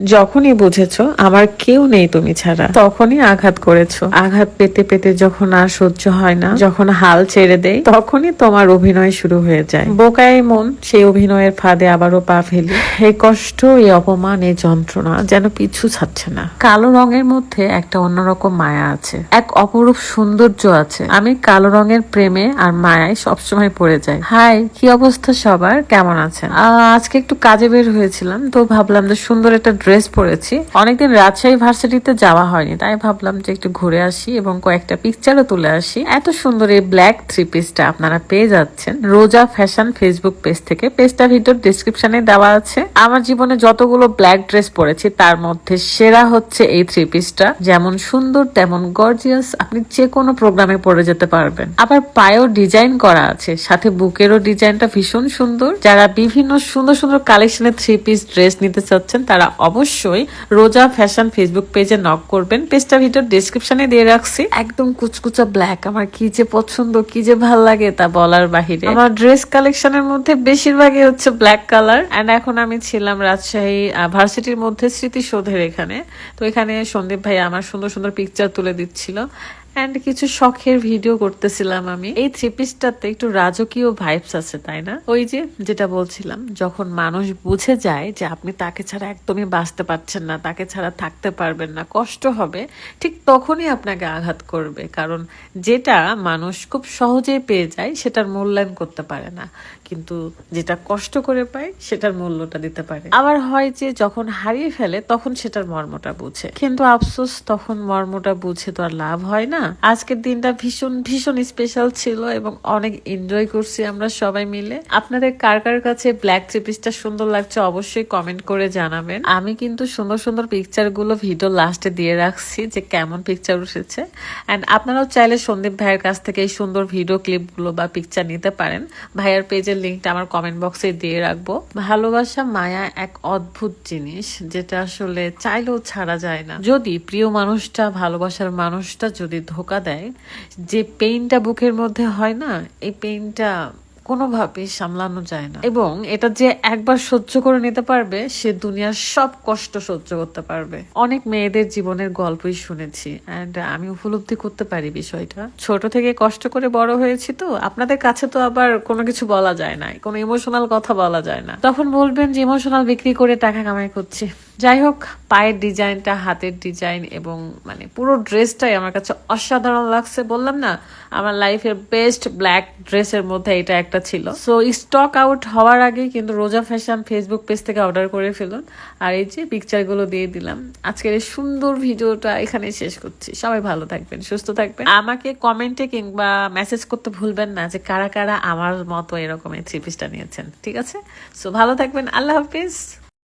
যখনই বুঝেছ, আমার কেউ নেই তুমি ছাড়া। তখনই আঘাত করেছ। আঘাত পেতে পেতে যখন আর সহ্য হয় না, যখন হাল ছেড়ে দেয় তখনই তোমার অভিনয় শুরু হয়ে যায়। বোকায় মন, সেই অভিনয়ের ফাঁদে আবারও পা ফেলি। এই কষ্ট এই অপমান এই যন্ত্রণা যেন পিছু ছাড়ছে না। কালো রঙের মধ্যে একটা অন্যরকম মায়া আছে। এক অপরূপ সৌন্দর্য আছে। আমি কালো রঙের প্রেমে আর মায়ায় সবসময় পড়ে যাই। হাই, কি অবস্থা সবার? কেমন আছেন? আজকে একটু কাজে বের হয়েছিলাম, তো ভাবলাম যে সুন্দর একটা ড্রেস পরেছি অনেকদিন রাজশাহী ভার্সিটিতে যাওয়া হয়নি, তাই ভাবলাম যে একটু ঘুরে আসি এবং কয়েকটা পিকচারও তুলে আসি। এত সুন্দর এই ব্ল্যাক থ্রি পিসটা আপনারা পেয়ে যাচ্ছেন। রোজা ফ্যাশন ফেসবুক পেজ থেকে। পেজটা ভিডিওর ডিসক্রিপশনে দেওয়া আছে। আমার জীবনে যতগুলো ব্ল্যাক ড্রেস পরেছি, তার মধ্যে সেরা হচ্ছে এই থ্রি পিসটা যেমন সুন্দর, তেমন গর্জিয়াস আপনি যে কোনো প্রোগ্রামে পরে যেতে পারবেন। আবার পায়েও ডিজাইন করা আছে। সাথে বুকেরও ডিজাইনটা ভীষণ সুন্দর। যারা বিভিন্ন সুন্দর সুন্দর কালেকশনের থ্রি পিস ড্রেস নিতে চাচ্ছেন, তারা অবশ্যই রোজা ফ্যাশন ফেসবুক পেজে নক করবেন। পেজটা ভিতর ডিসক্রিপশনে দিয়ে রাখছি। একদম কুচকুচা ব্ল্যাক আমার কি যে পছন্দ কি যে ভালো লাগে তা বলার বাহিরে। আমার ড্রেস কালেকশনের মধ্যে বেশিরভাগই হচ্ছে ব্ল্যাক কালার এন্ড এখন আমি ছিলাম রাজশাহী ভার্সিটির মধ্যে স্মৃতিসৌধের এখানে। তো এখানে সন্দীপ ভাই আমার সুন্দর সুন্দর পিকচার তুলে দিচ্ছিল। এন্ড কিছু শখের ভিডিও করতেছিলাম আমি। এই থ্রি পিসটাতে একটু রাজকীয় ভাইবস আছে, তাই না? ওই যে যেটা বলছিলাম, যখন মানুষ বুঝে যায় যে আপনি তাকে ছাড়া একদমই বাঁচতে পারছেন না, তাকে ছাড়া থাকতে পারবেন না, কষ্ট হবে, ঠিক তখনই আপনাকে আঘাত করবে। কারণ যেটা মানুষ খুব সহজেই পেয়ে যায়, সেটার মূল্যায়ন করতে পারে না। কিন্তু যেটা কষ্ট করে পায়, সেটার মূল্যটা দিতে পারে। আবার হয় যে যখন হারিয়ে ফেলে, তখন সেটার মর্মটা বুঝে। কিন্তু আফসোস, তখন মর্মটা বুঝে তো আর লাভ হয় না। আজকের দিনটা ভীষণ ভীষণ স্পেশাল ছিল এবং অনেক এনজয় করছি আমরা সবাই মিলে। আপনাদের কার কার কাছে ব্ল্যাক চিপিসটা সুন্দর লাগছে অবশ্যই কমেন্ট করে জানাবেন। আমি কিন্তু সুন্দর সুন্দর পিকচারগুলো ভিডিও লাস্টে দিয়ে রাখছি যে কেমন পিকচার উঠেছে। অ্যান্ড আপনারাও চাইলে সন্দীপ ভাইয়ের কাছ থেকে এই সুন্দর ভিডিও ক্লিপগুলো বা পিকচার নিতে পারেন। ভাইয়ার পেজের লিঙ্কটা আমার কমেন্ট বক্সে দিয়ে রাখব। ভালোবাসা মায়া এক অদ্ভুত জিনিস যেটা আসলে চাইলেও ছাড়া যায় না। যদি প্রিয় মানুষটা, ভালোবাসার মানুষটা যদি ধোকা দেয়, যে পেইনটা বুকের মধ্যে হয় না, এই পেইনটা কোনোভাবেই সামলানো যায় না। এবং এটা যে একবার সহ্য করে নিতে পারবে, সে দুনিয়ার সব কষ্ট সহ্য করতে পারবে। অনেক মেয়েদের জীবনের গল্পই শুনেছি অ্যান্ড আমি উপলব্ধি করতে পারি বিষয়টা। ছোট থেকে কষ্ট করে বড় হয়েছি তো, আপনাদের কাছে তো আবার কোনো কিছু বলা যায় না কোনো ইমোশনাল কথা বলা যায় না। তখন বলবেন যে ইমোশনাল বিক্রি করে টাকা কামাই করছি। যাই হোক পায়ের ডিজাইনটা, হাতের ডিজাইন এবং মানে পুরো ড্রেসটাই আমার কাছে অসাধারণ লাগছে। বললাম না, আমার লাইফের বেস্ট ব্ল্যাক ড্রেসের মধ্যে এটা একটা ছিল। সো স্টক আউট হওয়ার আগে কিন্তু রোজা ফ্যাশন ফেসবুক পেজ থেকে অর্ডার করে ফেলুন। আর এই যে পিকচারগুলো দিয়ে দিলাম। আজকের এই সুন্দর ভিডিওটা এখানে শেষ করছি। সবাই ভালো থাকবেন, সুস্থ থাকবেন। আমাকে কমেন্টে কিংবা মেসেজ করতে ভুলবেন না যে কারা কারা আমার মতো এরকম এই থ্রি পিসটা নিয়েছেন। ঠিক আছে? সো ভালো থাকবেন। আল্লাহ হাফিজ।